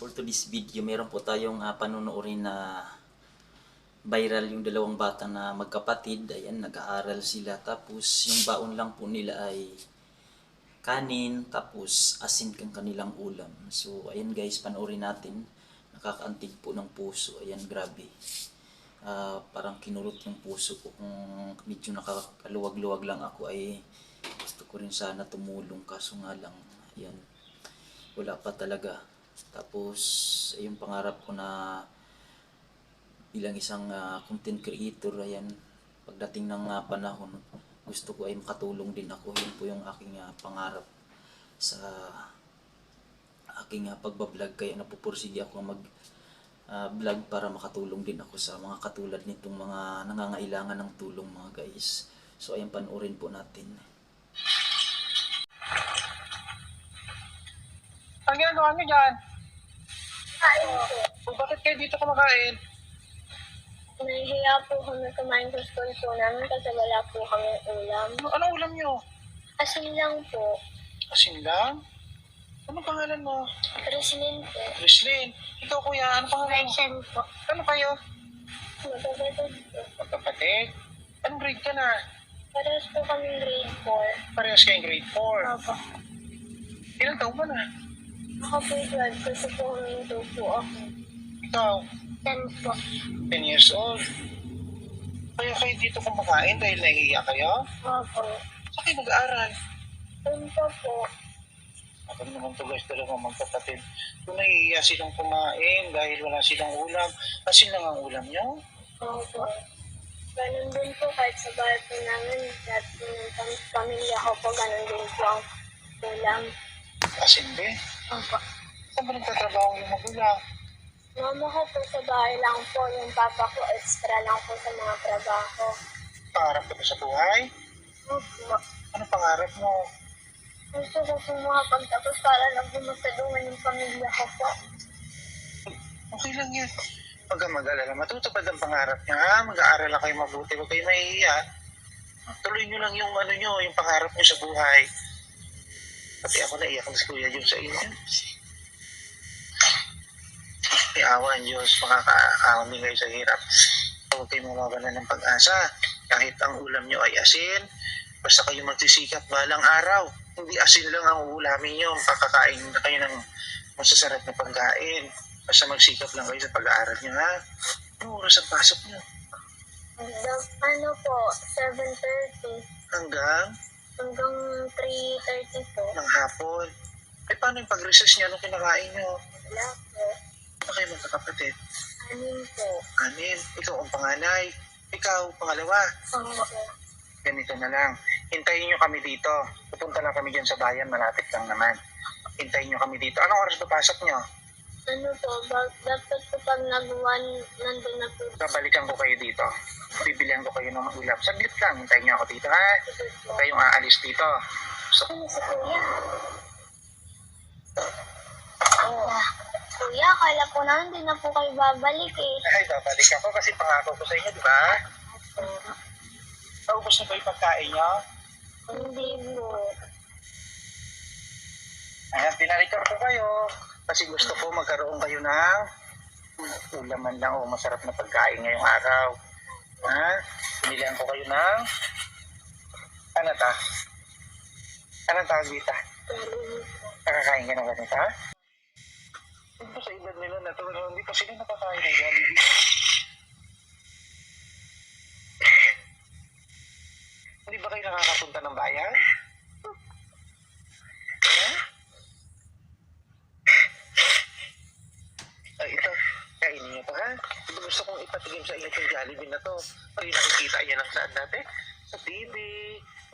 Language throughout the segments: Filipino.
for today's video, meron po tayong uh, panunuorin na viral yung dalawang bata na magkapatid. Ayan, nag-aaral sila. Tapos yung baon lang po nila ay kanin, tapos asin kang kanilang ulam. So, ayan guys, panoorin natin. Nakakaantig po ng puso. Ayan, grabe. Ah, parang kinurot yung puso ko. Kung medyo nakakaluwag-luwag lang ako ay gusto ko rin sana tumulong. Kaso nga lang, ayan, wala pa talaga. Tapos, yung pangarap ko na bilang isang ah, content creator, ayan, pagdating ng ah, panahon, gusto ko ay makatulong din ako. Yun po yung aking ah, pangarap sa aking ah, pagbablog. Kaya napupursige ako mag ah, vlog para makatulong din ako sa mga katulad nitong mga nangangailangan ng tulong mga guys. So ayan panoorin po natin. Ang ginagawa niyo dyan? Kain po. O bakit kayo dito kumakain? Nahihiya po kami kumain sa school po namin kasi wala po kami ulam. Ano, anong ulam niyo? Asin lang po. Asin lang? Ano pangalan mo? Rislin po. Rislin. Ikaw kuya, ano pangalan mo? Rachel po. Ano kayo? Magkapatid po. Magkapatid. Anong grade ka na? Parehas po kami grade 4. Parehas kayong grade 4. Opo. Ilang taon ka na? Ako po 12 kasi po huminto po ako. Ikaw, 10 po. 10 years old. Kaya kayo dito kumakain dahil nahihiya kayo? Opo. Saan kayo nag-aaral? Punta po. Ako naman to guys, dalawang magkapatid. Kung nahihiya silang kumain dahil wala silang ulam, asin lang ang ulam niyo? Opo. Ganun din po kahit sa bahay po namin. Lahat po ng pam- pamilya ko po, ganun din po ang ulam. Asin din. Opo. Saan ba nagtatrabaho yung magulang? Mama ko po sa bahay lang po. Yung papa ko extra lang po sa mga trabaho. Pangarap ka ba sa buhay? Opo. Ano pangarap mo? Gusto ko po makapagtapos para lang po magtulungan yung pamilya ko po. Okay lang yan. Huwag kang mag-alala. Matutupad ang pangarap niya. Ha? Mag-aaral lang kayo mabuti. Huwag kayo mahihiya. Tuloy niyo lang yung ano niyo, yung pangarap niyo sa buhay. Pati ako naiyak ng kuya Diyos sa inyo. May awa ang Diyos, makakaahon kayo sa hirap. Huwag kayo mawawala ng pag-asa. Kahit ang ulam niyo ay asin, basta kayo magsisikap balang araw. Hindi asin lang ang ulamin niyo, kakakain na kayo ng masasarap na pagkain. Basta magsikap lang kayo sa pag-aaral niyo, ha? Anong oras ang pasok niyo? The- ano po, 7.30 Hanggang hanggang 3.30 po. ng hapon. Eh, paano yung pag-recess niya? Anong kinakain niyo? Wala po. Ano kayo magkakapatid? Anin po. Anim. Ikaw ang panganay. Ikaw, pangalawa. Opo. Ganito na lang. Hintayin niyo kami dito. Pupunta lang kami dyan sa bayan. Malapit lang naman. Hintayin niyo kami dito. Anong oras papasok niyo? Ano po, ba- dapat po pag nag-1, nandun na po. Babalikan ko kayo dito. Bibilihan ko kayo ng ulam. Saglit lang. Hintayin niyo ako dito, ha? Huwag kayong aalis dito. So? Oh. Kuya, kala ko na hindi na po kayo babalik eh. ay, babalik ako kasi pangako ko sa inyo, di ba? Naubos na ba yung pagkain niyo? Hindi po. Ayan, pinalitan ko kayo kasi gusto ko magkaroon kayo ng ulaman lang o masarap na pagkain ngayong araw. Ha? Pinilihan ko kayo ng ano ta? Anong tawag dito? Nakakain ka ng ganito, ha? Hindi sa edad nila na to, hindi pa sila nakakain ng Jollibee. Hindi ba kayo nakakapunta ng bayan? Ha? Ay, ito. Kainin niyo to, ha? Ito gusto kong ipatigim sa inyo itong Jollibee na to. Ay, nakikita niya lang saan dati? Sa TV.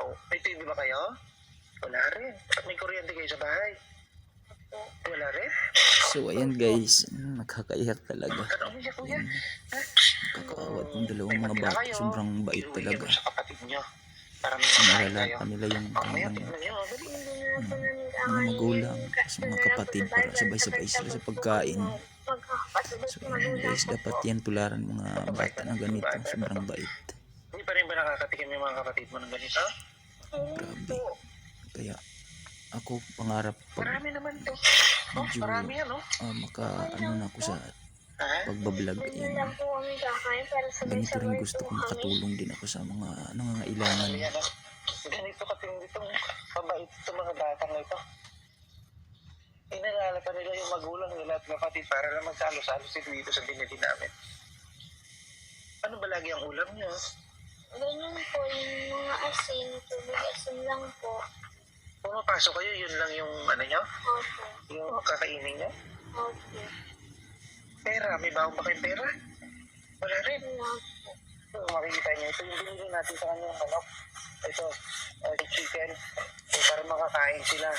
Oh, may TV ba kayo? Wala rin. At may kuryente kayo sa bahay. Wala rin? So ayan guys, nakakaiyak talaga. Ano niya, kuya? Dalawang mga bata, sobrang bait talaga. Sa kapatid niyo. Para may makain kayo. Nila yung kanilang namin mga magulang, tapos mga kapatid para sabay-sabay sila sa pagkain. So ayan guys, dapat yan tularan mga bata na ganito, sobrang bait. Hindi pa rin ba nakakatikim yung mga kapatid mo ng ganito? Grabe. Kaya ako pangarap pag Marami naman to. medyo Marami yan, no? ah, maka ano na ako sa pagbablog para ganito rin gusto ko makatulong din ako sa mga nangangailangan no? Ganito katindi itong mabait itong mga batang na ito. Inalala pa nila yung magulang nila at kapatid para lang magsalo-salo sila dito sa binili namin. Ano ba lagi ang ulam niyo? Ganyan po, yung mga asin, tubig asin lang po. Pumapasok kayo, yun lang yung ano niyo? Opo. Yung kakainin niyo? Opo. Pera, may baon ba kayong pera? Wala rin. Wala po. Kung makikita niyo, ito yung binili natin sa kanyang manok. Ito, uh, chicken. So, para makakain sila.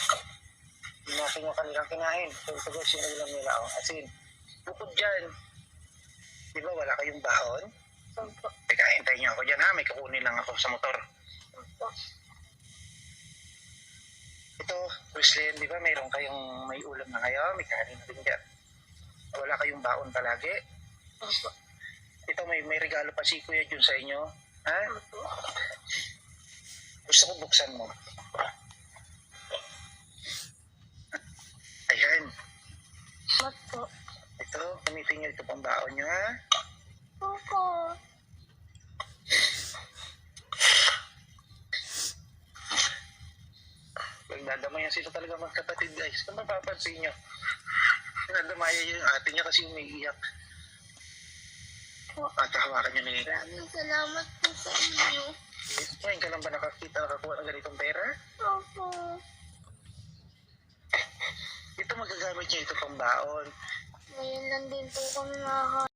Natin yung kanilang kinain. So, ito guys, yung ulam nila. Oh, asin. Bukod dyan, di ba wala kayong baon? Opo. Teka, hintayin niyo ako dyan ha. May kukunin lang ako sa motor. Opo. Ito, Chrislyn, di ba mayroon kayong may ulam na kayo? May kanin din dyan. Wala kayong baon palagi. Opo. Ito, may, may regalo pa si Kuya Jun sa inyo. Ha? Opo. Gusto ko buksan mo. Ayan. Opo. Ito, gamitin niyo ito pang baon niyo, ha? Opo. Nagdadamayan sila talaga magkapatid, guys. Kung mapapansin niyo, nagdamaya yung ate niya kasi umiiyak. At hawakan niyo ni Maraming salamat po sa inyo. Ngayon ka lang ba nakakita, nakakuha ng ganitong pera? Opo. Ito magagamit niya ito pang baon. Ngayon lang din po kami makakain.